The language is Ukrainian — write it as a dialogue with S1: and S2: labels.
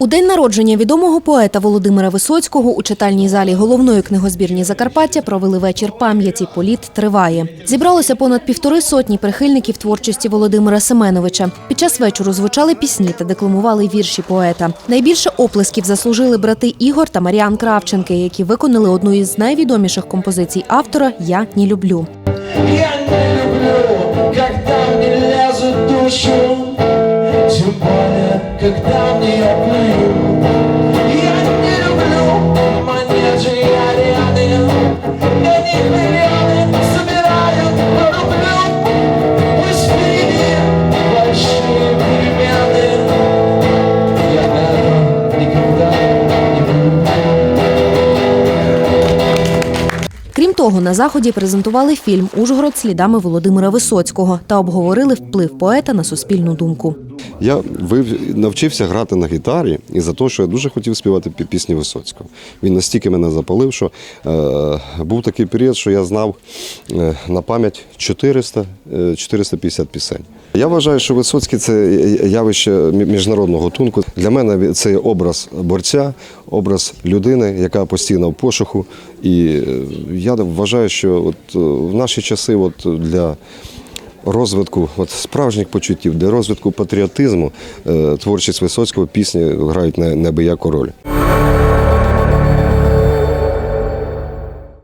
S1: У день народження відомого поета Володимира Висоцького у читальній залі головної книгозбірні Закарпаття провели вечір пам'яті. Політ триває. Зібралося понад півтори сотні прихильників творчості Володимира Семеновича. Під час вечору звучали пісні та декламували вірші поета. Найбільше оплесків заслужили брати Ігор та Маріан Кравченки, які виконали одну із найвідоміших композицій автора Я не люблю.
S2: Я не люблю, когда мне лезут в душу когда в нее плюют Я не люблю манежи и арены Эти миллионы собирают по рублю Пусть впереди большие перемены Я этого никогда не буду
S1: Крім того, на заході презентували фільм Ужгород слідами Володимира Висоцького та обговорили вплив поета на суспільну думку.
S3: Я навчився грати на гітарі і за те, що я дуже хотів співати пі- пісні Висоцького. Він настільки мене запалив, що е, був такий період, що я знав е, на пам'ять 400, е, 450 пісень. Я вважаю, що Висоцький це явище міжнародного гатунку. Для мене це образ борця, образ людини, яка постійно в пошуку. І е, я вважаю, що от е, в наші часи от для розвитку от, справжніх почуттів, для розвитку патріотизму е, творчість Висоцького пісні грають на неабияку роль.